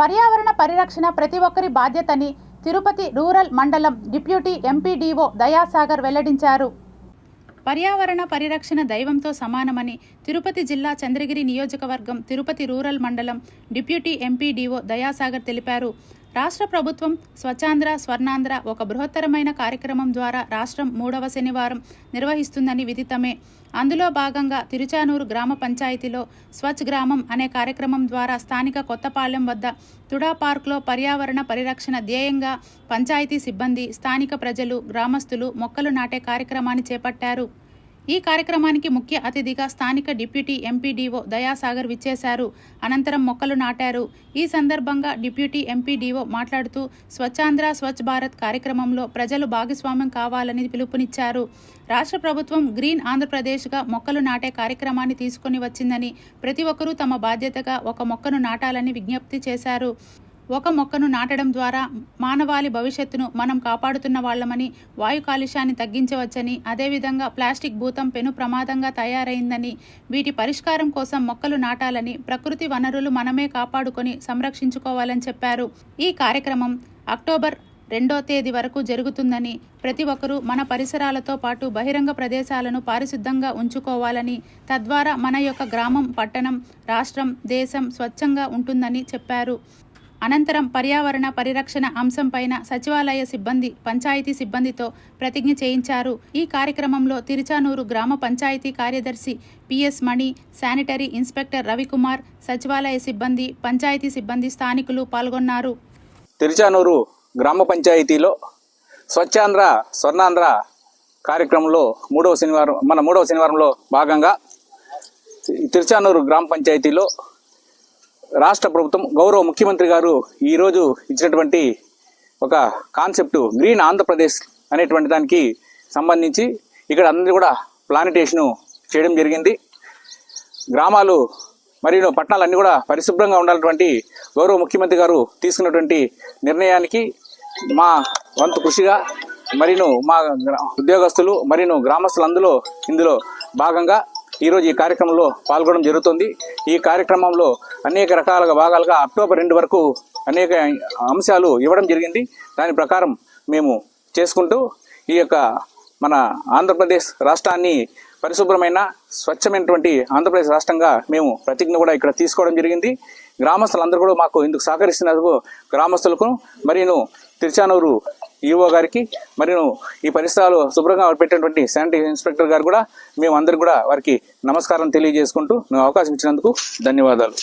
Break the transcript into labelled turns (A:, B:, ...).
A: పర్యావరణ పరిరక్షణ ప్రతి ఒక్కరి బాధ్యతని తిరుపతి రూరల్ మండలం డిప్యూటీ ఎంపీడీఓ దయాసాగర్ వెల్లడించారు. పర్యావరణ పరిరక్షణ దైవంతో సమానమని తిరుపతి జిల్లా చంద్రగిరి నియోజకవర్గం తిరుపతి రూరల్ మండలం డిప్యూటీ ఎంపీడీఓ దయాసాగర్ తెలిపారు. రాష్ట్ర ప్రభుత్వం స్వచ్ఛాంధ్ర స్వర్ణాంధ్ర ఒక బృహత్తరమైన కార్యక్రమం ద్వారా రాష్ట్రం మూడవ శనివారం నిర్వహిస్తుందని విదితమే. అందులో భాగంగా తిరుచానూరు గ్రామ పంచాయతీలో స్వచ్ఛ గ్రామం అనే కార్యక్రమం ద్వారా స్థానిక కొత్తపాలెం వద్ద తుడా పార్క్లో పర్యావరణ పరిరక్షణ ధ్యేయంగా పంచాయతీ సిబ్బంది స్థానిక ప్రజలు గ్రామస్తులు మొక్కలు నాటే కార్యక్రమాన్ని చేపట్టారు. ఈ కార్యక్రమానికి ముఖ్య అతిథిగా స్థానిక డిప్యూటీ ఎంపీడీఓ దయాసాగర్ విచ్చేశారు. అనంతరం మొక్కలు నాటారు. ఈ సందర్భంగా డిప్యూటీ ఎంపీడీఓ మాట్లాడుతూ స్వచ్ఛాంధ్ర స్వచ్ఛ భారత్ కార్యక్రమంలో ప్రజలు భాగస్వామ్యం కావాలని పిలుపునిచ్చారు. రాష్ట్ర ప్రభుత్వం గ్రీన్ ఆంధ్రప్రదేశ్గా మొక్కలు నాటే కార్యక్రమాన్ని తీసుకొని వచ్చిందని ప్రతి ఒక్కరూ తమ బాధ్యతగా ఒక మొక్కను నాటాలని విజ్ఞప్తి చేశారు. ఒక మొక్కను నాటడం ద్వారా మానవాళి భవిష్యత్తును మనం కాపాడుతున్న వాళ్ళమని వాయు కాలుష్యాన్ని తగ్గించవచ్చని అదేవిధంగా ప్లాస్టిక్ భూతం పెను ప్రమాదంగా తయారైందని వీటి పరిష్కారం కోసం మొక్కలు నాటాలని ప్రకృతి వనరులు మనమే కాపాడుకొని సంరక్షించుకోవాలని చెప్పారు. ఈ కార్యక్రమం అక్టోబర్ రెండో తేదీ వరకు జరుగుతుందని ప్రతి ఒక్కరూ మన పరిసరాలతో పాటు బహిరంగ ప్రదేశాలను పారిశుద్ధంగా ఉంచుకోవాలని తద్వారా మన యొక్క గ్రామం పట్టణం రాష్ట్రం దేశం స్వచ్ఛంగా ఉంటుందని చెప్పారు. అనంతరం పర్యావరణ పరిరక్షణ అంశంపైన సచివాలయ సిబ్బంది పంచాయతీ సిబ్బందితో ప్రతిజ్ఞ చేయించారు. ఈ కార్యక్రమంలో తిరుచానూరు గ్రామ పంచాయతీ కార్యదర్శి PS Mani sanitary inspector Ravikumar సచివాలయ సిబ్బంది పంచాయతీ సిబ్బంది స్థానికులు పాల్గొన్నారు.
B: తిరుచానూరు గ్రామ పంచాయతీలో స్వచ్ఛాంధ్ర స్వర్ణాంధ్ర కార్యక్రమంలో మూడవ శనివారం మన మూడవ శనివారంలో భాగంగా తిరుచానూరు గ్రామ పంచాయతీలో రాష్ట్ర ప్రభుత్వం గౌరవ ముఖ్యమంత్రి గారు ఈరోజు ఇచ్చినటువంటి ఒక కాన్సెప్ట్ గ్రీన్ ఆంధ్రప్రదేశ్ అనేటువంటి దానికి సంబంధించి ఇక్కడ అందరూ కూడా ప్లానిటేషను చేయడం జరిగింది. గ్రామాలు మరియు పట్టణాలన్నీ కూడా పరిశుభ్రంగా ఉండాలన్నటువంటి గౌరవ ముఖ్యమంత్రి గారు తీసుకున్నటువంటి నిర్ణయానికి మా వంతు కృషిగా మరిను మా ఉద్యోగస్తులు మరిను గ్రామస్తులందరూ ఇందులో భాగంగా ఈరోజు ఈ కార్యక్రమంలో పాల్గొనడం జరుగుతుంది. ఈ కార్యక్రమంలో అనేక రకాలుగా భాగాలుగా అక్టోబర్ రెండు వరకు అనేక అంశాలు ఇవ్వడం జరిగింది. దాని ప్రకారం మేము చేసుకుంటూ ఈ యొక్క మన ఆంధ్రప్రదేశ్ రాష్ట్రాన్ని పరిశుభ్రమైన స్వచ్ఛమైనటువంటి ఆంధ్రప్రదేశ్ రాష్ట్రంగా మేము ప్రతిజ్ఞ కూడా ఇక్కడ తీసుకోవడం జరిగింది. గ్రామస్తులందరూ కూడా మాకు ఇందుకు సహకరిస్తున్నందుకు గ్రామస్తులకు మరియు తిరుచానూరు ఈఓ గారికి మరియు ఈ పరిసరాలు శుభ్రంగా పెట్టినటువంటి శానిటరీ ఇన్స్పెక్టర్ గారు కూడా మేము అందరు కూడా వారికి నమస్కారం తెలియజేసుకుంటూ అవకాశం ఇచ్చినందుకు ధన్యవాదాలు.